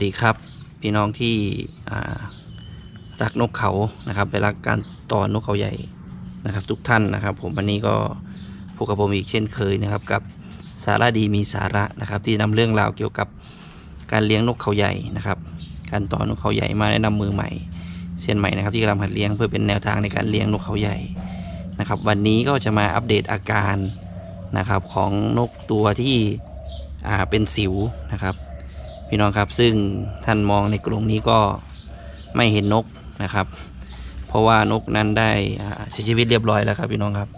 วัสดีครับ พี่น้องที่รักนกเขานะครับและรักการต่อนกเขาใหญ่นะครับ ทุกท่านนะครับ ผมวันนี้ก็พบกับผมอีกเช่นเคยนะครับ กับสาระดีมีสาระนะครับ ที่นำเรื่องราวเกี่ยวกับการเลี้ยงนกเขาใหญ่นะครับ การต่อนกเขาใหญ่มาแนะนำมือใหม่เซียนใหม่นะครับที่กำลังหัดเลี้ยงเพื่อเป็นแนวทางในการเลี้ยงนกเขาใหญ่นะครับ วันนี้ก็จะมาอัปเดตอาการนะครับของนกตัวที่เป็นสิวนะครับ พี่น้องครับซึ่งท่านมองในกรงนี้ก็ไม่เห็นนกนะครับ เพราะว่านกนั้นได้เสียชีวิตเรียบร้อยแล้วครับ พี่น้องครับ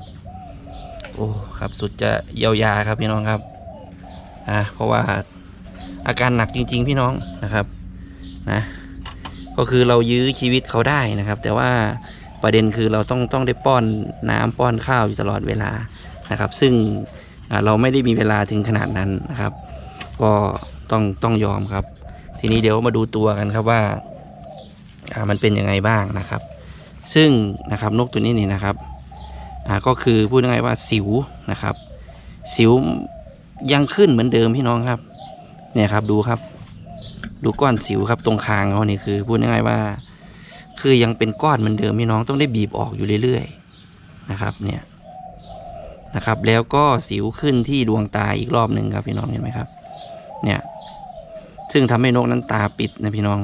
โอ้ครับสุดจะเยียวยาครับพี่น้องครับอ่าเพราะว่าอาการหนักจริง ๆ พี่น้องนะครับนะก็คือเรายื้อชีวิตเขาได้นะครับ แต่ว่าประเด็นคือเราต้องต้องได้ป้อนน้ำป้อนข้าวอยู่ตลอดเวลานะครับ ซึ่งเราไม่ได้มีเวลาถึงขนาดนั้นนะครับ ก็ ต้องต้องยอมครับ ทีนี้เดี๋ยวมาดูตัวกันครับว่ามันเป็นยังไงบ้างนะครับ ซึ่งนะครับนกตัวนี้นี่นะครับก็คือพูดง่ายๆว่าสิวนะครับ สิวยังขึ้นเหมือนเดิมพี่น้องครับ เนี่ยครับดูครับ ดูก้อนสิวครับตรงคางเขานี่คือ พูดง่ายๆว่า คือยังเป็นก้อนเหมือนเดิมพี่น้องต้องได้บีบออกอยู่เรื่อยๆนะครับเนี่ยนะครับแล้วก็สิวขึ้นที่ดวงตาอีกรอบหนึ่งครับพี่น้องเห็นไหมครับ เนี่ย ซึ่งทำให้นกนั้นตาปิดนะพี่น้อง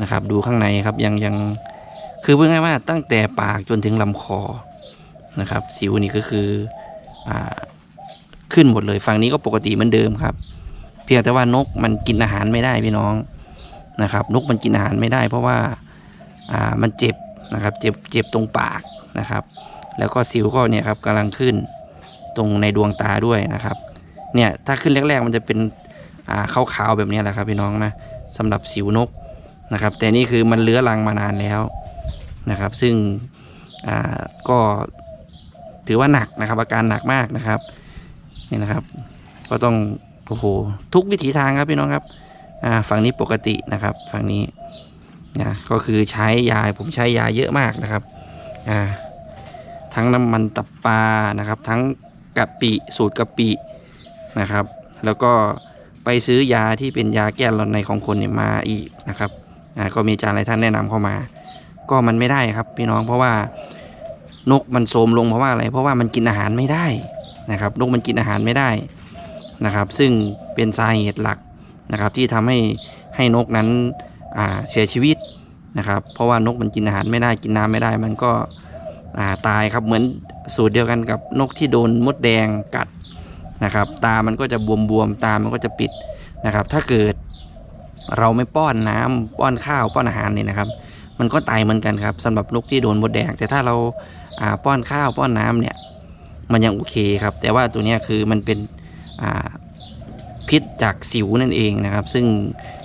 นะครับ ดูข้างในครับยังยังคือพูดง่ายว่าตั้งแต่ปากจนถึงลำคอนะครับ สิวนี่ก็คืออ่าขึ้นหมดเลยฝั่งนี้ก็ปกติเหมือนเดิมครับ เพียงแต่ว่านกมันกินอาหารไม่ได้พี่น้องนะครับ นกมันกินอาหารไม่ได้ เพราะว่าอ่ามันเจ็บนะครับ เจ็บเจ็บตรงปากนะครับ แล้วก็สิวก็เนี่ยครับกำลังขึ้นตรงในดวงตาด้วยนะครับ เนี่ยถ้าขึ้นแรก ๆ มันจะเป็น อ่าขาวๆแบบนี้แหละครับพี่น้องนะสำหรับสิวนกนะครับ แต่นี่คือมันเลื้อรังมานานแล้วนะครับ ซึ่งอ่าก็ถือว่าหนักนะครับอาการหนักมากนะครับนี่นะครับ ก็ต้องโอ้โหทุกวิถีทางครับพี่น้องครับอ่าฝั่งนี้ปกตินะครับฝั่งนี้นะก็คือใช้ยาผมใช้ยาเยอะมากนะครับอ่าทั้งน้ำมันตับปลานะครับ ทั้งกะปิสูตรกะปินะครับ แล้วก็ ไปซื้อยาที่เป็นยาแก้ร้อนในของคนเนี่ยมาอีกนะครับอ่าก็มีอาจารย์หลายท่านแนะนำเข้ามา ก็มันไม่ได้ครับพี่น้องเพราะว่านกมันโทรมลงเพราะว่าอะไร เพราะว่ามันกินอาหารไม่ได้นะครับ นกมันกินอาหารไม่ได้นะครับ ซึ่งเป็นสาเหตุหลักนะครับ ที่ทำให้ให้นกนั้นอ่าเสียชีวิตนะครับ เพราะว่านกมันกินอาหารไม่ได้กินน้ำไม่ได้ มันก็อ่าตายครับเหมือนสูตรเดียวกันกับนกที่โดนมดแดงกัด นะครับ ตามันก็จะบวมๆตามันก็จะปิดนะครับ ถ้าเกิดเราไม่ป้อนน้ำป้อนข้าวป้อนอาหารเนี่ยนะครับ มันก็ตายเหมือนกันครับสำหรับนกที่โดนมดแดง แต่ถ้าเราาป้อนข้าวป้อนน้ำเนี่ย มันยังโอเคครับ แต่ว่าตัวนี้คือมันเป็นพิษจากสิวนั่นเองนะครับ ซึ่ง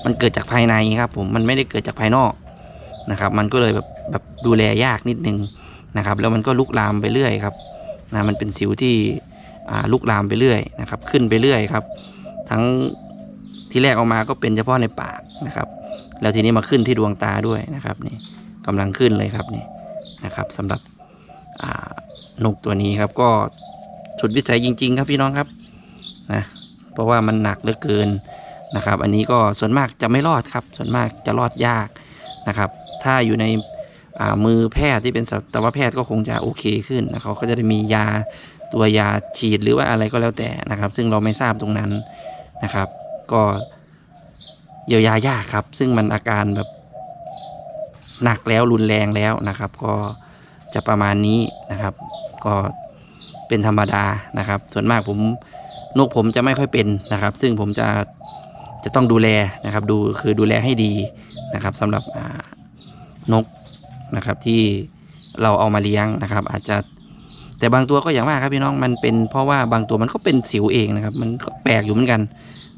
มันเกิดจากภายในครับ ผมมันไม่ได้เกิดจากภายนอกนะครับ มันก็เลยแบบแบบดูแลยากนิดนึงนะครับ แล้วมันก็ลุกลามไปเรื่อยครับนะมันเป็นสิวที่ ลุกลามไปเรื่อยนะครับ ขึ้นไปเรื่อยครับ ทั้งที่แรกออกมาก็เป็นเฉพาะในปากนะครับ แล้วทีนี้มาขึ้นที่ดวงตาด้วยนะครับนี่กำลังขึ้นเลยครับนี่นะครับสำหรับนกตัวนี้ครับก็สุดวิสัยจริง ๆ ครับพี่น้องครับนะเพราะว่ามันหนักเหลือเกินนะครับ อันนี้ก็ส่วนมากจะไม่รอดครับ ส่วนมากจะรอดยากนะครับ ถ้าอยู่ในมือแพทย์ที่เป็นสัตวแพทย์ก็คงจะโอเคขึ้นนะเขาก็จะได้มียา ตัวยาฉีดหรือว่าอะไรก็แล้วแต่นะครับ ซึ่งเราไม่ทราบตรงนั้นนะครับ ก็เยียวยายากครับ ซึ่งมันอาการแบบหนักแล้วรุนแรงแล้วนะครับ ก็จะประมาณนี้นะครับ ก็เป็นธรรมดานะครับ ส่วนมากผมนกผมจะไม่ค่อยเป็นนะครับ ซึ่งผมจะจะต้องดูแลนะครับดูคือดูแลให้ดีนะครับสำหรับนกนะครับที่เราเอามาเลี้ยงนะครับ อาจจะ แต่บางตัวก็อย่างว่าครับพี่น้องมันเป็นเพราะว่าบางตัวมันก็เป็นสิวเองนะครับ มันก็แปลกอยู่เหมือนกัน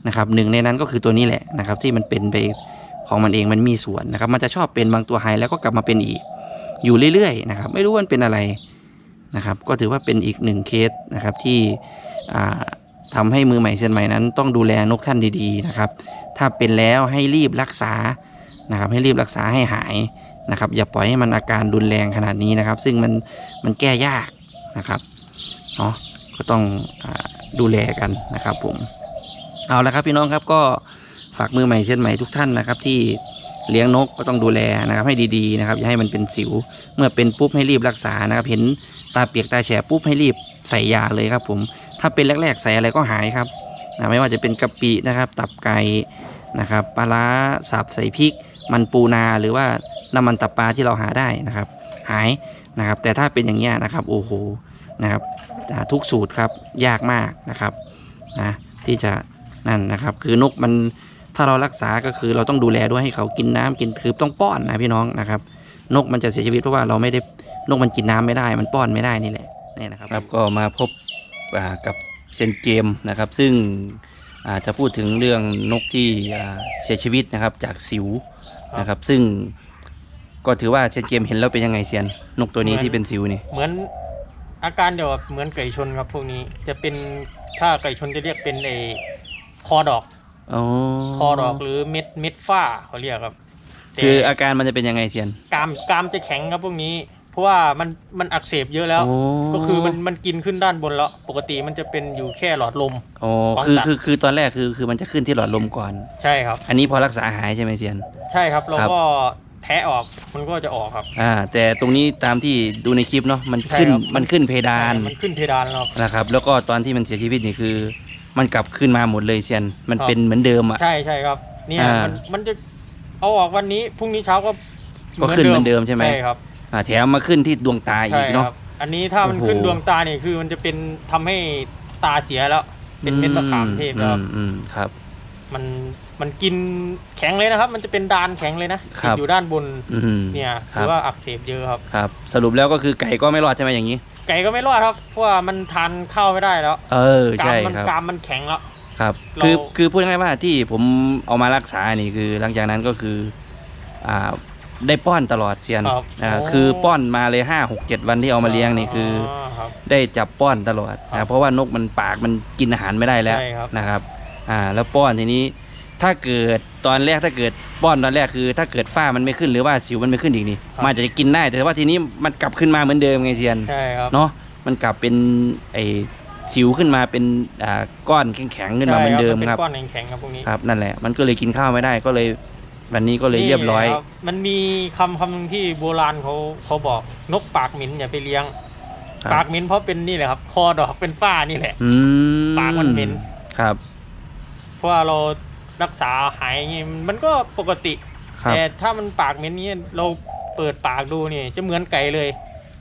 นะครับหนึ่งในนั้นก็คือตัวนี้แหละนะครับที่มันเป็นไปของมันเองมันมีส่วนนะครับ มันจะชอบเป็นบางตัวหายแล้วก็กลับมาเป็นอีกอยู่เรื่อยๆนะครับ ไม่รู้มันเป็นอะไรนะครับ ก็ถือว่าเป็นอีกหนึ่งเคสนะครับที่อ่าทำให้มือใหม่เซียนใหม่นั้น ต้องดูแลนกท่านดีๆนะครับ ถ้าเป็นแล้วให้รีบรักษานะครับ ให้รีบรักษาให้หายนะครับ อย่าปล่อยให้มันอาการรุนแรงขนาดนี้นะครับ ซึ่งมันมันแก้ยาก นะครับเนาะก็ต้องอดูแลกันนะครับผมเอาละครับพี่น้องครับก็ฝากมือใหม่เช่นใหม่ทุกท่านนะครับ ที่เลี้ยงนกก็ต้องดูแลนะครับให้ดีๆนะครับอย่าให้มันเป็นสิว เมื่อเป็นปุ๊บให้รีบรักษานะครับเห็นตาเปียกตาแฉะปุ๊บให้รีบใส่ยาเลยครับ ผมถ้าเป็นแรกๆใส่อะไรก็หายครับนะไม่ว่าจะเป็นกะปินะครับ ตับไก่นะครับปลาร้าสับใส่พริก มันปูนาหรือว่าน้ำมันตับปลาที่เราหาได้นะครับ หายนะครับ แต่ถ้าเป็นอย่างเงี้ยนะครับโอ้โห นะครับอ่าทุกสูตรครับยากมากนะครับนะที่จะนั่นนะครับ คือนกมันถ้าเรารักษาก็คือเราต้องดูแลด้วยให้เขากินน้ำกินคือต้องป้อนนะพี่น้องนะครับ นกมันจะเสียชีวิตเพราะว่าเราไม่ได้นกมันกินน้ำไม่ได้ มันป้อนไม่ได้นี่แหละนี่นะครับครับก็มาพบอ่ากับเซนเกมนะครับ ซึ่งอ่าจะพูดถึงเรื่องนกที่อ่าเสียชีวิตนะครับจากสิวนะครับ ซึ่งก็ถือว่าเซนเกมเห็นแล้วเป็นยังไงเซียนนกตัวนี้เหมือนที่เป็นสิวนี่เหมือน อาการเดียวกับเหมือนไก่ชนครับพวกนี้จะเป็นถ้าไก่ชนจะเรียกเป็นไอคอดอกอ๋อคอดอกหรือเม็ดเม็ดฝ้าเขาเรียกครับแต่คืออาการมันจะเป็นยังไงเซียนกรามกรามจะแข็งครับพวกนี้ เพราะว่ามันมันอักเสบเยอะแล้วโอ้ก็คือมันมันกินขึ้นด้านบนแล้ว ปกติมันจะเป็นอยู่แค่หลอดลมอ๋อของคือสัตว์คือคือตอนแรกคือคือมันจะขึ้นที่หลอดลมก่อน ใช่ครับ อันนี้พอรักษาหายใช่ไหมเซียน ใช่ครับเราครับก็ แทะออกมันก็จะออกครับอ่าแต่ตรงนี้ตามที่ดูในคลิปเนาะมันขึ้นใช่ครับมันขึ้นเพดานมันขึ้นเพดานแล้วครับนะครับ แล้วก็ตอนที่มันเสียชีวิตนี่คือ มันกลับขึ้นมาหมดเลยเซียนมันครับเป็นเหมือนเดิมอะใช่ใช่ครับเนี่ยอ่ามัมันมันจะเอาออกวันนี้พรุ่งนี้เช้าก็ก็ขึ้นเหมือนเดิมใช่ไหมใช่ครับอ่าแถมมาขึ้นที่ดวงตาอีใช่กคเนาะรับอันนี้ถ้ามันโอ้โหขึ้นดวงตาเนี่ยคือมันจะเป็นทำให้ตาเสียแล้ว เป็นเม็ดมะขามเทศแล้วครับอืมอืมครับ มันมันกินแข็งเลยนะครับ มันจะเป็นดานแข็งเลยนะครับติดอยู่ด้านบนอืมเนี่ยคถืรับอว่าอักเสบเยอะครับครับ สรุปแล้วก็คือไก่ก็ไม่รอดใช่ไหมอย่างนี้ ไก่ก็ไม่รอดครับเพราะว่ามันทานข้าวไม่ได้แล้ว เออกราใช่มมัครับกรามมันแข็งแล้วครับเราคือคือพูดง่ายๆว่าที่ผมเอามารักษานี่คือ หลังจากนั้นก็คืออ่าได้ป้อนตลอดเชียนครับอ่าโอ้คือป้อนมาเลยห้าหกเจ็ดวันที่เอามาเลี้ยงนี่คืออครับได้จับป้อนตลอดครันะบเพราะว่านกมันปากมันกินอาหารไม่ได้แล้วใช่ครับนะครับ อ่าแล้วป้อนทีนี้ถ้าเกิดตอนแรกถ้าเกิดป้อนตอนแรกคือ ถ้าเกิดฝ้ามันไม่ขึ้นหรือว่าสิวมันไม่ขึ้นอีกนี่มันอาจจะกินได้แต่ว่าทีนี้มันกลับขึ้นมาเหมือนเดิมไงเชียนใช่ครับเนาะมันกลับเป็นไอสิวขึ้นมาเป็นอ่าก้อนแข็งๆขึ้นมาเหมือนเดิมใช่ครับเป็นก้อนแข็งๆครับพวกนี้ครับนั่นแหละมันก็เลยกินข้าวไม่ได้ก็เลยวันนี้ก็เลยเรียบร้อยนี่คมันมีคำคำหนึงที่โบราณเขาเขาบอกนกปากหมิ่นอย่าไปเลี้ยงครับปากเหม็นเพราะเป็นนี่แหละครับ คอดอกเป็นฝ้านี่แหละอืมปากมันเหม็นครับเพราะ ว่าเรารักษาหายอย่างงี้มันก็ปกติ ครับ แต่ถ้ามันปากเหม็นนี้เราเปิดปากดูนี่จะเหมือนไก่เลย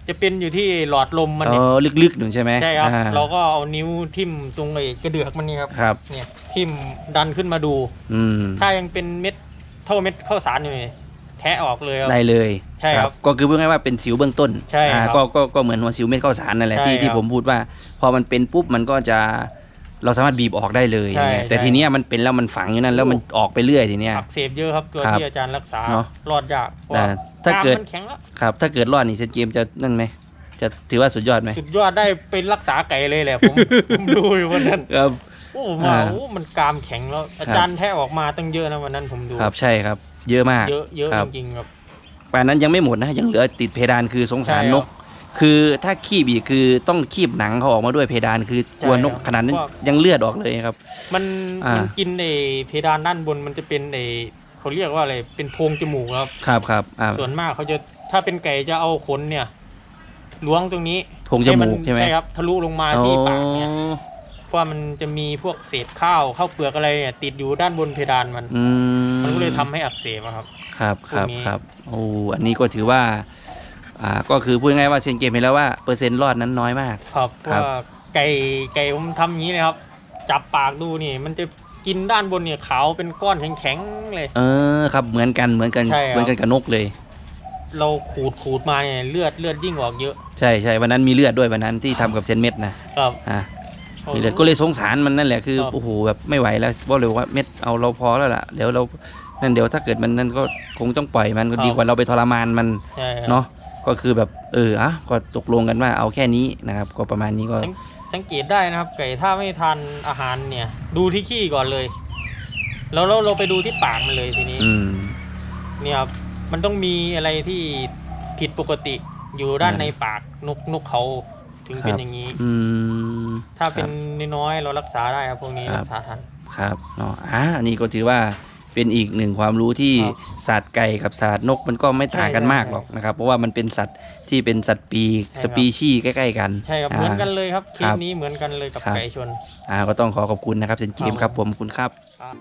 จะเป็นอยู่ที่หลอดลมมันเอนี่อลึกๆหนึ่งใช่ไหมใช่ครับ อ่าเราก็เอานิ้วทิ่มตรงไอ้กระเดือกมันนี่ครับครับ เนี่ยทิ่มดันขึ้นมาดู อืมถ้ายังเป็นเม็ดเท่าเม็ดข้าวสารอยู่นี่แทะออกเลยครับ ได้เลยใช่ครับก็คือพูดง่ายๆว่าเป็นสิวเบื้องต้นใช่อ่าครับก็ก็ก็เหมือนหัวสิวเม็ดข้าวสารนั่นแหละใช่ที่ที่ครับ ผมพูดว่า พอมันเป็นปุ๊บมันก็จะ เราสามารถบีบออกได้เลย ใช่อย่างเงี้ยแต่ใช่ ทีเนี้ยมันเป็นแล้วมันฝังอยู่นั่นแล้วมันออกไปเรื่อยทีเนี้ย อักเสบเยอะครับตัวครับที่อาจารย์รักษาเนอะรอดยากเพราะแต่ว่าถ้าเกิดกรมมันแข็งแล้วครับ ถ้าเกิดรอดนี่เซนเกมจะนั่นไหมจะถือว่าสุดยอดไหมสุดยอดได้เป็นรักษาไก่เลยแหละผม ผมดูอยู่วันนั้นครับ โอ้ผมว่าอ่าโอ้มันกรามแข็งแล้ว อาจารย์แทะออกมาตั้งเยอะนะวันนั้นผมดูครับใช่ครับ เยอะมาก เยอะเยอะครัจบริงๆครับ ป่านนั้นยังไม่หมดนะยังเหลือติดเพดานคือสงสารใช่ครับ นก คือถ้าคีบอีกคือต้องคีบหนังเขาออกมาด้วยเพดานคือกลัวใช่นกครับขนาดนั้นพวกยังเลือดออกเลยครับ มันอ่ามัมันกินไอ้เพดานด้านบนมันจะเป็นไอ้เขาเรียกว่าอะไรเป็นโพรงจมูกครับ ครับครับอ่าส่วนมากเขาจะถ้าเป็นไก่จะเอาขนเนี่ยล้วงตรงนี้โพรงจมูกใช่ไหมใช่ครับทะลุลงมาที่ปากเนี่ยอ๋อเพราะว่ามันจะมีพวกเศษข้าวข้าวเปลือกอะไรเนี่ยติดอยู่ด้านบนเพดานมันอืมมันก็เลยทำให้อักเสบอะครับ ครับครับพวกนี้ครับโอ้อันนี้ก็ถือว่า อ่าก็คือพูดง่ายๆว่าเชนเกมเห็นแล้วว่าเปอร์เซ็นต์รอดนั้นน้อยมาก ครับเพครัราะบว่าไก่ไก่ผมทำอย่างนี้เลยครับ จับปากดูนี่ มันจะกินด้านบนเนี่ยขาวเป็นก้อนแข็งๆเลย เออครับเหมือนกันเหมือนกันใช่ครับ เหมือนกันกับนกเลย เราขูดขูดมาเนี่ยเลือดเลือดยิ่งออกเยอะใช่ใช่วันนั้นมีเลือดด้วยวันนั้นที่ทำกับเซนเม็ดนะครับ อ่ามีเลือดก็เลยสงสารมันนั่นแหละคือครับ โอ้โหแบบไม่ไหวแล้วบอกเลยว่าเม็ดเอาเราพอแล้วล่ะเดี๋ยวเรานั่นเดี๋ยวถ้าเกิดมันนั่นก็คงต้องปล่อยมันก็ดีกว่าเราไปทรมานมันใช่ครับ เนาะ ก็คือแบบเอออะก็ตกลงกันว่าเอาแค่นี้นะครับ ก็ประมาณนี้ก็สังสังเกตได้นะครับ ไก่ถ้าไม่ทานอาหารเนี่ย ดูที่ขี้ก่อนเลย แล้วเราเราไปดูที่ปากมันเลยทีนี้อืมเนี่ยครับมันต้องมีอะไรที่ผิดปกติอยู่ด้านอืมในปากนกนกเขาถึงครับเป็นอย่างนี้ อืม ถ้าเป็นครับน้อยๆเรารักษาได้ครับพวกนี้ครับ รักษาทัน ครับเนาะอ่าอันนี้ก็ถือว่า เป็นอีกหนึ่งความรู้ที่ครับสัตว์ไก่กับสัตว์นกมันก็ไม่ต่างกันใช่มากหรอกนะครับ เพราะว่ามันเป็นสัตว์ที่เป็นสัตว์ปีกใช่ครับ สปีชีส์ใกล้ ๆ กัน ใช่ครับาเหมือนกันเลยครับเคครัสบนี้เหมือนกันเลยกับครับ ไก่ชน อ่าก็ต้องขอขอบคุณนะครับเซนเกมคครัรับบผมขอบคุณครับ ครับ